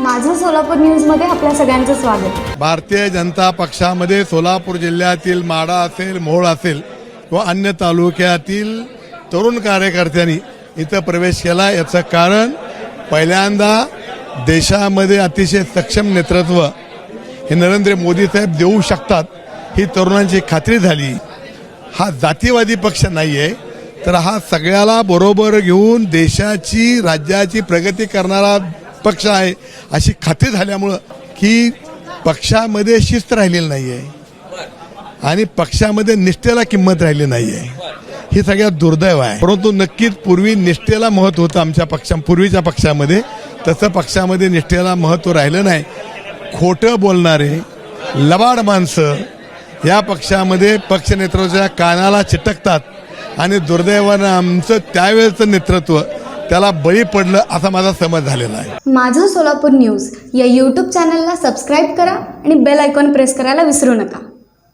माझं सोलापूर न्यूजमध्ये आपल्या सगळ्यांचं स्वागत. भारतीय जनता पक्षामध्ये सोलापूर जिल्ह्यातील माडा असेल मोहोळ असेल व अन्य तालुक्यातील तरुण कार्यकर्त्यांनी इथं प्रवेश केला. याचं कारण पहिल्यांदा देशामध्ये अतिशय सक्षम नेतृत्व हे नरेंद्र मोदी साहेब देऊ शकतात ही तरुणांची खात्री झाली. हा जातीवादी पक्ष नाही आहे तर हा सगळ्याला बरोबर घेऊन देशाची राज्याची प्रगती करणारा पक्ष आहे अशी खात्री झाल्यामुळं की पक्षामध्ये शिस्त राहिलेली नाही आहे आणि पक्षामध्ये निष्ठेला किंमत राहिली नाही आहे हे सगळ्यात दुर्दैव आहे. परंतु नक्कीच पूर्वी निष्ठेला महत्त्व होतं आमच्या पक्षा पूर्वीच्या पक्षामध्ये. तसं पक्षामध्ये निष्ठेला महत्त्व राहिलं नाही. खोटं बोलणारे लबाड माणसं या पक्षामध्ये पक्ष नेतृत्वाच्या कानाला चिटकतात. आणि दुर्दैवानं आमचं त्यावेळेचं नेतृत्व त्याला बळी पडलं असा माझा समज झालेला आहे. माझं सोलापूर न्यूज या यूट्यूब चॅनलला सबस्क्राईब करा आणि बेल आयकॉन प्रेस करायला विसरू नका.